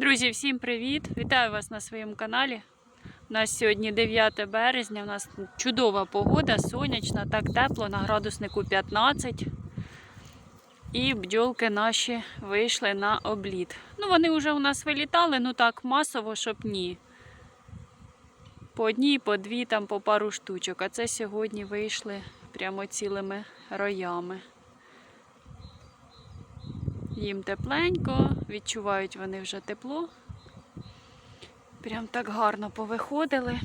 Друзі, всім привіт! Вітаю вас на своєму каналі. У нас сьогодні 9 березня. У нас чудова погода, сонячна, так тепло, на градуснику 15. І бджолки наші вийшли на обліт. Ну, вони вже у нас вилітали, ну так масово, щоб ні. По одній, по дві, там по пару штучок. А це сьогодні вийшли прямо цілими роями. Їм тепленько, відчувають вони вже тепло. Прям так гарно повиходили.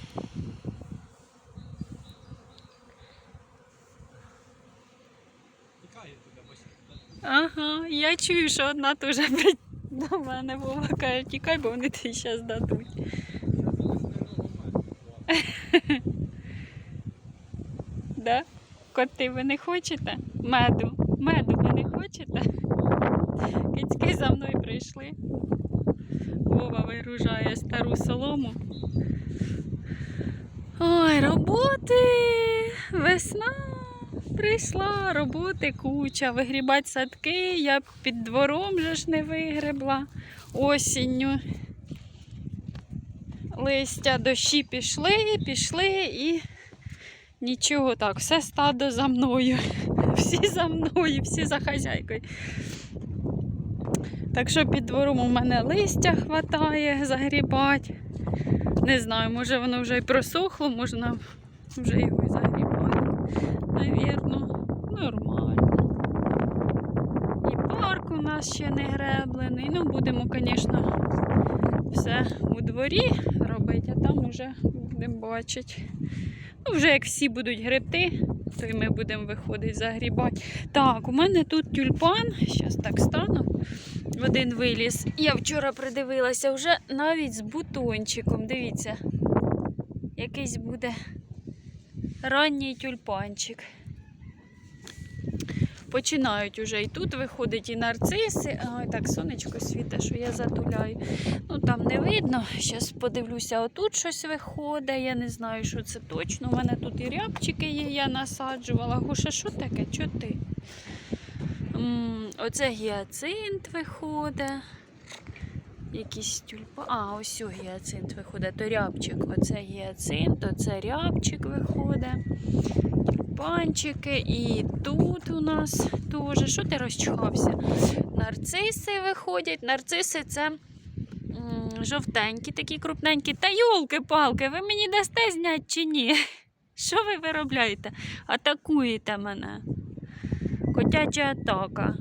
Ага, я чую, що одна теж до мене Вова каже, тікай, бо вони тебе зараз дадуть. Да? Коти, ви не хочете? Меду. Меду ви не хочете? Кицьки за мною прийшли. Вова вигружає стару солому. Ой, роботи! Весна прийшла, роботи куча. Вигрібати садки. Я під двором же ж не вигребла осінню. Листя дощі пішли, пішли і нічого так, все стадо за мною. Всі за мною, всі за хазяйкою. Так що під двором у мене листя хватає загрібати. Не знаю, може воно вже й просохло, можна вже його і загрібати. Навірно, нормально. І парк у нас ще не греблений. Ну, будемо, звісно, все у дворі робити, а там уже будемо бачити. Ну, вже як всі будуть гребти, то і ми будемо виходити загрібати. Так, у мене тут тюльпан. Зараз так стану. Один виліз. Я вчора придивилася вже навіть з бутончиком. Дивіться, якийсь буде ранній тюльпанчик. Починають уже і тут виходить і нарциси. Ой, так, сонечко світе, що я затуляю. Ну там не видно. Зараз подивлюся, отут щось виходить. Я не знаю, що це точно. У мене тут і рябчики є, я насаджувала. Гуша, що таке? Чого ти? Оце гіацинт виходить. Якийсь тюльпа. А, ось о, гіацинт виходить, то рябчик. Оце гіацинт, оце рябчик виходить. Тюльпанчики. І тут у нас теж. Що ти розчхався? Нарциси виходять. Нарциси це жовтенькі, такі крупненькі. Та йолки-палки, ви мені дасте зняти чи ні? Що ви виробляєте? Атакуєте мене. Котяча атака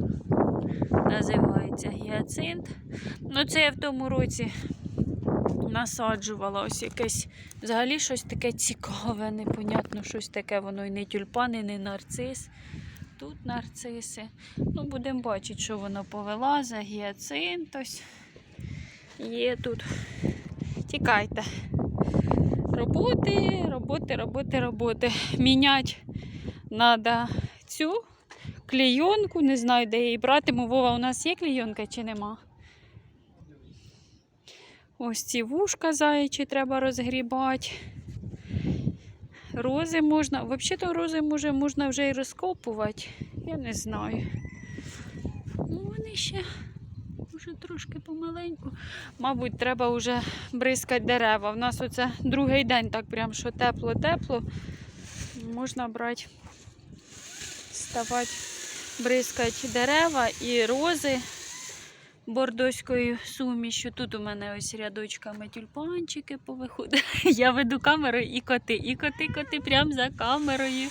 називається гіацинт. Ну, це я в тому році насаджувала ось якесь взагалі щось таке цікаве, непонятно, щось таке, воно і не тюльпан, і не нарцис. Тут нарциси. Ну, будемо бачити, що воно повилазить, гіацинт ось є тут. Тікайте. Роботи, роботи, роботи, роботи. Міняти треба цю клейонку, не знаю, де її братиму. Вова, у нас є клейонка чи нема? Ось ці вушка заячі треба розгрібати. Рози можна. Взагалі-то рози може, можна вже і розкопувати. Я не знаю. Ну, вони ще вже трошки помаленьку. Мабуть, треба вже бризкати дерева. У нас оце другий день так прям, що тепло-тепло. Можна брати, ставати, бризкати дерева і рози бордоською сумішю. Тут у мене ось рядочками тюльпанчики повиходили. Я веду камеру і коти. І коти, коти прямо за камерою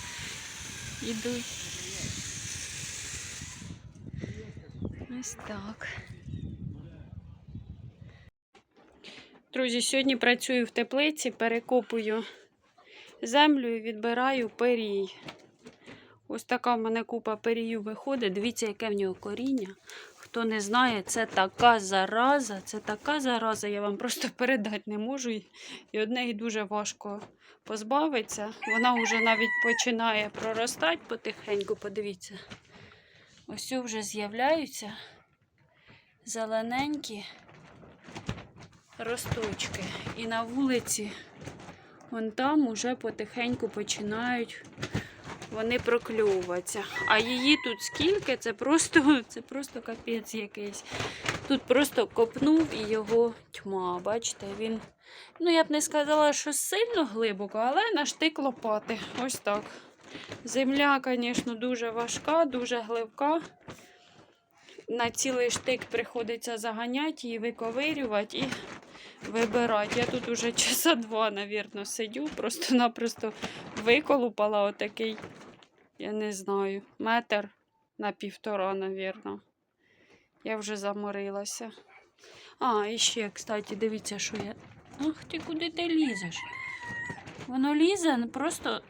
ідуть. Ось так. Друзі, сьогодні працюю в теплиці, перекопую землю і відбираю перій. Ось така в мене купа перію виходить. Дивіться, яке в нього коріння. Хто не знає, це така зараза, це така зараза, я вам просто передати не можу. І від неї дуже важко позбавитися. Вона вже навіть починає проростати потихеньку. Подивіться. Ось вже з'являються зелененькі росточки. І на вулиці, вон там уже потихеньку починають вони прокльовуються. А її тут скільки, це просто, це просто капець якийсь. Тут просто копнув і його тьма. Бачите, він. Ну, я б не сказала, що сильно глибоко, але на штик лопати. Ось так. Земля, звісно, дуже важка, дуже глибка. На цілий штик приходиться заганяти її, виковирювати і вибирати. Я тут уже часа два, навірно, сидю, просто-напросто виколупала отакий, я не знаю, метр на півтора, навірно. Я вже заморилася. А, і ще, кстати, дивіться, що я. Ах ти куди ти лізеш? Воно лізе просто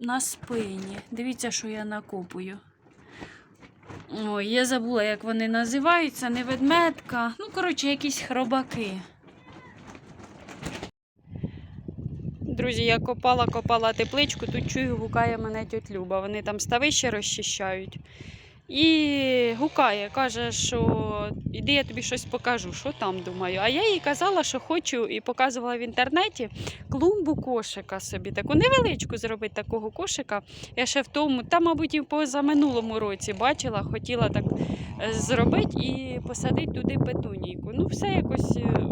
на спині. Дивіться, що я накопую. Ой, я забула, як вони називаються, не ведмедка. Ну, коротше, якісь хробаки. Друзі, я копала, копала тепличку, тут чую, гукає мене тьоть Люба. Вони там ставище розчищають. І гукає, каже, що іди я тобі щось покажу, що там думаю. А я їй казала, що хочу і показувала в інтернеті клумбу кошика собі. Таку невеличку зробити такого кошика. Я ще в тому, та, мабуть, і позаминулому році бачила, хотіла так е, зробити і посадити туди петунійку. Ну, все якось е,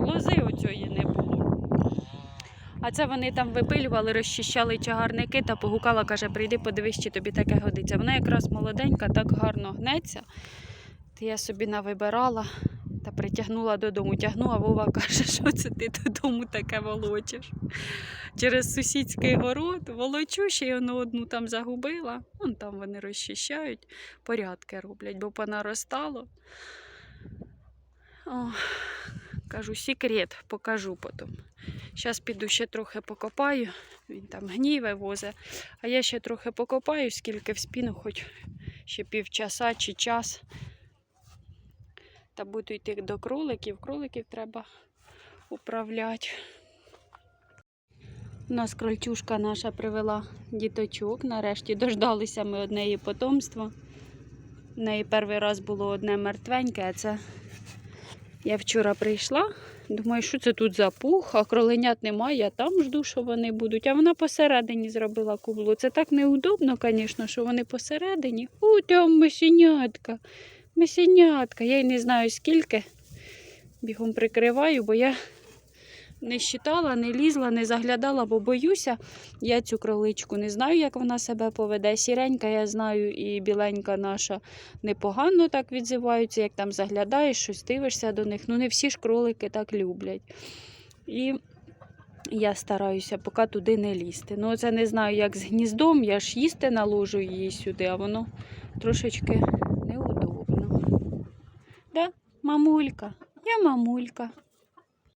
лози оцієї не. А це вони там випилювали, розчищали чагарники та погукала, каже, прийди, подивись, чи тобі таке годиться. Вона якраз молоденька, так гарно гнеться. То я собі навибирала та притягнула додому. Тягну, а Вова каже, що це ти додому таке волочиш. Через сусідський город волочу, ще й одну там загубила. Вон там вони розчищають, порядки роблять, бо понаростало. О, кажу, секрет, покажу потім. Зараз піду ще трохи покопаю. Він там гній вивозить. А я ще трохи покопаю, скільки вспіну, хоч ще півчаса чи час. Та буду йти до кроликів. Кроликів треба управляти. У нас крольчушка наша привела діточок. Нарешті дождалися ми однеї потомства. В неї перший раз було одне мертвеньке, а це я вчора прийшла. Думаю, що це тут за пух, а кроленят немає, я там жду, що вони будуть. А вона посередині зробила кублу. Це так неудобно, звісно, що вони посередині. У, там мисінятка. месенятка. Я й не знаю скільки. Бігом прикриваю, бо я не щитала, не лізла, не заглядала, бо боюся. Я цю кроличку не знаю, як вона себе поведе. Сіренька, я знаю, і біленька наша непогано так відзиваються, як там заглядаєш, щось дивишся до них. Ну, не всі ж кролики так люблять. І я стараюся поки туди не лізти. Ну, це не знаю, як з гніздом, я ж їсти наложу її сюди, а воно трошечки неудобно. Да, мамулька, я мамулька.